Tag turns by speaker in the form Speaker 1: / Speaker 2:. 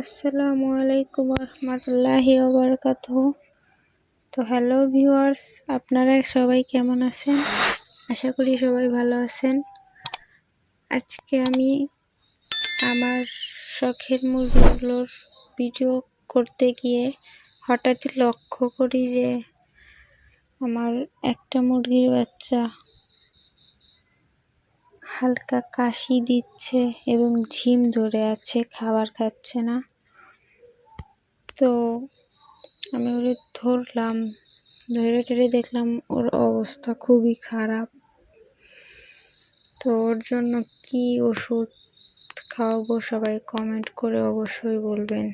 Speaker 1: আসসালামু আলাইকুম রহমতুল্লাহি ওবরকাত তো হ্যালো ভিউয়ার্স, আপনারা সবাই কেমন আছেন? আশা করি সবাই ভালো আছেন। আজকে আমি আমার শখের মুরগিগুলোর ভিডিও করতে গিয়ে হঠাৎই লক্ষ্য করি যে আমার একটা মুরগির বাচ্চা হালকা কাশি দিচ্ছে এবং ঝিম ধরে আছে, খাবার খাচ্ছে না। তো আমি ওরে ধরলাম, ধরে টেরে দেখলাম ওর অবস্থা খুবই খারাপ। তো ওর জন্য কি ওষুধ খাওয়াবো সবাই কমেন্ট করে অবশ্যই বলবেন।